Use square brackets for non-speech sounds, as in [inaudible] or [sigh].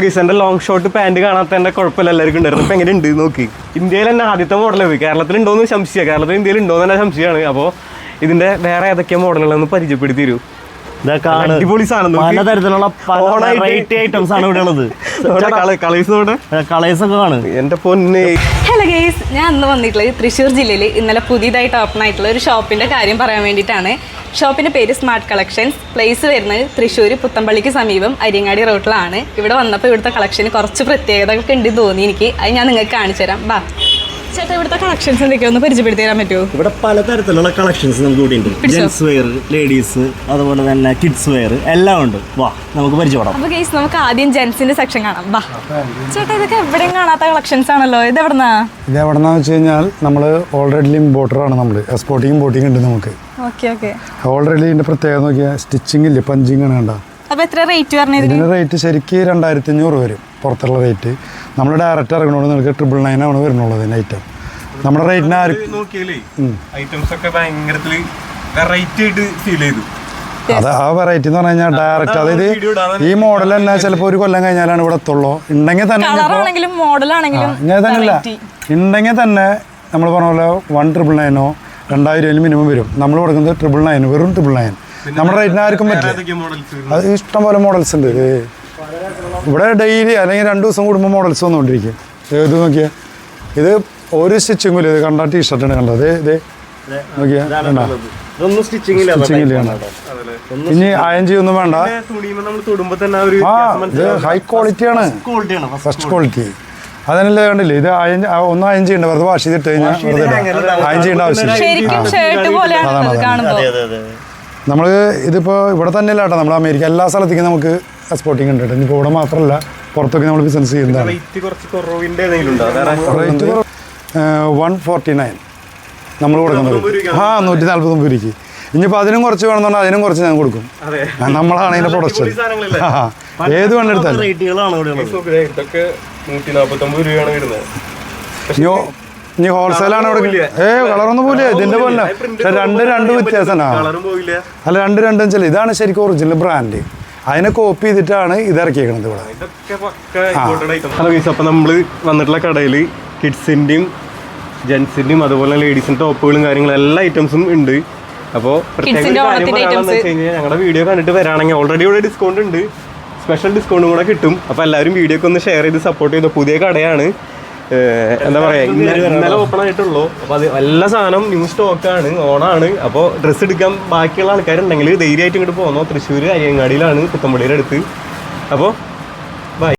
ഗീസന്റെ long short pant കാണാത്തതിന്റെ കുഴപ്പമില്ല എല്ലാവർക്കും ഉണ്ടായിരുന്നു. ഇപ്പൊ എങ്ങനെ ഉണ്ട് നോക്കി. ഇന്ത്യയിൽ തന്നെ ആദ്യത്തെ മോഡൽ പോയി. കേരളത്തിൽ ഉണ്ടോന്ന് സംശയം കേരളത്തിൽ ഇന്ത്യയിൽ ഉണ്ടോന്ന് തന്നെ സംശയമാണ്. അപ്പോൾ ഇതിന്റെ വേറെ ഏതൊക്കെ മോഡലുകളെന്ന് പരിചയപ്പെടുത്തി തരൂ അടിപൊളി സാധനം. പലതരത്തിലുള്ള വെറൈറ്റി ഐറ്റംസ് ആണ് ഇവിടെ ഉള്ളത്. [laughs] കളേഴ്സ് നോടെ കളേഴ്സ് ഒക്കെ ആണ് എന്റെ പൊന്നെ. ഹലോ ഗേസ് ഞാൻ അന്ന് വന്നിട്ടുള്ളത് തൃശ്ശൂർ ജില്ലയിൽ ഇന്നലെ പുതിയതായിട്ട് ഓപ്പൺ ആയിട്ടുള്ള ഒരു ഷോപ്പിന്റെ കാര്യം പറയാൻ വേണ്ടിയിട്ടാണ്. ഷോപ്പിന്റെ പേര് സ്മാർട്ട് കളക്ഷൻസ് പ്ലേസ് വരുന്നത് തൃശ്ശൂർ പുത്തമ്പള്ളിക്ക് സമീപം അരിയങ്ങാടി റോട്ടിലാണ് ഇവിടെ വന്നപ്പോൾ ഇവിടുത്തെ കളക്ഷന് കുറച്ച് പ്രത്യേകതകൾ ഉണ്ട് തോന്നി എനിക്ക്. അത് ഞാൻ നിങ്ങൾക്ക് കാണിച്ചു തരാം ബാ. ചേട്ടാ ഇവിടുത്തെ കളക്ഷൻസ് എന്തൊക്കെയാ? ഒന്ന് പരിചയപ്പെടുത്തി തരാൻ പറ്റുമോ? ഇവിടെ പലതരത്തിലുള്ള കളക്ഷൻസ് നമുക്ക് ഇവിടെ ഉണ്ട്. പിടിച്ചോ. ജെൻസ് വെയർ ലേഡീസ് അതുപോലെ തന്നെ കിഡ്സ് വെയർ എല്ലാം ഉണ്ട്. വാ നമുക്ക് പരിചയപ്പെടാം. അപ്പൊ ഗേസ് നമുക്ക് ആദ്യം ജെൻസിന്റെ സെക്ഷൻ കാണാം. വാ. ചേട്ടാ ഇതൊക്കെ എവിടെയും കാണാത്ത കളക്ഷൻസ് ആണല്ലോ. ഇത് എവിടുന്നാ? ഇത് എവിടെന്നാന്ന് വെച്ച് കഴിഞ്ഞാൽ നമ്മൾ ഓൾറെഡി ഇമ്പോർട്ടറാണ് നമ്മൾ എക്സ്പോർട്ടിങ് ഇമ്പോർട്ടിങ് ഉണ്ട് നമുക്ക്. ഓക്കെ ഓക്കെ ഓൾറെഡി ഇതിന്റെ പ്രത്യേകത നോക്കിയാൽ സ്റ്റിച്ചിങ് ഇല്ലേ? പഞ്ചിങ് ആണ് കണ്ട? അപ്പൊ എത്ര റേറ്റ് പറഞ്ഞത് ഇതിന്റെ റേറ്റ് ശരിക്ക് രണ്ടായിരത്തി അഞ്ഞൂറ് വരും. പുറത്തുള്ള റേറ്റ് നമ്മൾ ഡയറക്റ്റ് ഇറങ്ങണോ നിങ്ങൾക്ക് ട്രിപ്പിൾ നയൻ ആണ് വരുന്നുള്ളത് ഐറ്റം നമ്മുടെ റേറ്റിന് ആരും നോക്കിയാലേ ഐറ്റംസ് ഒക്കെ ഭയങ്കരത്തിൽ വെറൈറ്റി ആയിട്ട് ഫീൽ ചെയ്തു. അത് ആ വെറൈറ്റി എന്ന് പറഞ്ഞു കഴിഞ്ഞാൽ ഡയറക്റ്റ് അതായത് ഈ മോഡൽ തന്നെ ചിലപ്പോൾ ഒരു കൊല്ലം കഴിഞ്ഞാലാണ് ഇവിടെ എത്തുള്ളൂ. ഉണ്ടെങ്കിൽ തന്നെ ഇങ്ങനെ തന്നെ ഇല്ല. ഉണ്ടെങ്കിൽ തന്നെ നമ്മൾ പറഞ്ഞ പോലെ വൺ ട്രിപ്പിൾ നയനോ രണ്ടായിരം മിനിമം വരും. നമ്മൾ കൊടുക്കുന്നത് ട്രിപ്പിൾ നയൻ വെറും ട്രിപ്പിൾ നയൻ നമ്മുടെ റേറ്റിന് ആർക്കും പറ്റില്ല. അത് ഇഷ്ടം പോലെ മോഡൽസ് ഉണ്ട്. ഇവിടെ ഡെയിലി അല്ലെങ്കിൽ രണ്ട് ദിവസം കൂടുമ്പോൾ മോഡൽസ് വന്നുകൊണ്ടിരിക്കും. ഇത് നോക്കിയാൽ ഇത് ഒരു സ്റ്റിച്ചിങ് ഇല്ല. ഇത് കണ്ട ടീഷർട്ടാണ് കണ്ടത്. ഇത് നോക്കിയാ. ഇനി അയൺ ചെയ്യൊന്നും വേണ്ട. ആ ഇത് ഹൈ ക്വാളിറ്റി ആണ്. ഫസ്റ്റ് ക്വാളിറ്റി അതിനല്ലേ കണ്ടില്ലേ? ഇത് അയൻ ഒന്നും അയൻ ചെയ്യണ്ട വെറുതെ വാഷ് ചെയ്തിട്ട് കഴിഞ്ഞാൽ വെറുതെ അയൺ ചെയ്യേണ്ട ആവശ്യമില്ല. ശരിക്കും ഷർട്ട് പോലെയാണ് അതാണ്, കാണുമ്പോൾ അതെ അതെ അതെ. നമ്മൾ ഇതിപ്പോൾ ഇവിടെ തന്നെയല്ല കേട്ടോ. നമ്മൾ അമേരിക്ക എല്ലാ സ്ഥലത്തേക്കും നമുക്ക് എക്സ്പോർട്ടിങ് ഉണ്ട് കേട്ടോ. ഇനിയിപ്പോൾ ഇവിടെ മാത്രമല്ല പുറത്തൊക്കെ നമ്മൾ ബിസിനസ് ചെയ്യുന്നതാണ്. റേറ്റ് വൺ ഫോർട്ടി നയൻ നമ്മൾ കൊടുക്കുന്നത് ആ നൂറ്റി നാൽപ്പത് ഒമ്പത് രൂപയ്ക്ക്. ഇനിയിപ്പോൾ അതിനും കുറച്ച് വേണമെന്നുണ്ടെങ്കിൽ അതിനും കുറച്ച് ഞാൻ കൊടുക്കും. അതെ. നമ്മളാണ് അതിന്റെ പ്രൊഡക്ഷൻ ഏത് വേണ്ടെടുത്താലും റേറ്റുകളാണ് ഇനി ഹോൾസെയിലാണ് ഇവിടെ ഏ കളറൊന്നും പോലെ ഇതിന്റെ പോലെ രണ്ട് രണ്ട് വ്യത്യാസമാണ് പോയില്ല അല്ല രണ്ട് രണ്ടും ചില ഇതാണ് ശരിക്കും ഒറിജിനൽ ബ്രാൻഡ് അതിനെ കോപ്പി ചെയ്തിട്ടാണ് ഇത് ഇറക്കിയേക്കണത് ഇവിടെ. ഇതൊക്കെ പക്ക ഇമ്പോർട്ടഡ് ഐറ്റം ഹലോ ഗീസ് അപ്പോൾ നമ്മൾ വന്നിട്ടുള്ള കടയിൽ കിഡ്സിന്റെയും ജെൻസിന്റെയും അതുപോലെ ലേഡീസിന്റെ ടോപ്പുകളും കാര്യങ്ങളും എല്ലാ ഐറ്റംസും ഉണ്ട്. അപ്പോൾ പ്രത്യേക കാര്യം വെച്ച് കഴിഞ്ഞാൽ ഞങ്ങളുടെ വീഡിയോ കണ്ടിട്ട് വരാണെങ്കിൽ ഓൾറെഡി ഇവിടെ ഡിസ്കൗണ്ട് ഉണ്ട്. സ്പെഷ്യൽ ഡിസ്കൗണ്ടും കൂടെ കിട്ടും. അപ്പോൾ എല്ലാവരും വീഡിയോ ഒക്കെ ഒന്ന് ഷെയർ ചെയ്ത് സപ്പോർട്ട് ചെയ്ത. പുതിയ കടയാണ്. എന്താ പറയാ ഇന്നലെ ഓപ്പൺ ആയിട്ടുള്ളൂ. അപ്പൊ അത് എല്ലാ സാധനം ന്യൂ സ്റ്റോക്കാണ് ഓണാണ്. അപ്പോൾ ഡ്രസ്സ് എടുക്കാൻ ബാക്കിയുള്ള ആൾക്കാരുണ്ടെങ്കിൽ ധൈര്യമായിട്ട് ഇങ്ങോട്ട് പോകുന്നു തൃശ്ശൂർ അയ്യങ്ങാടിയിലാണ് പുത്തമ്പള്ളിയുടെ അടുത്ത്. അപ്പോൾ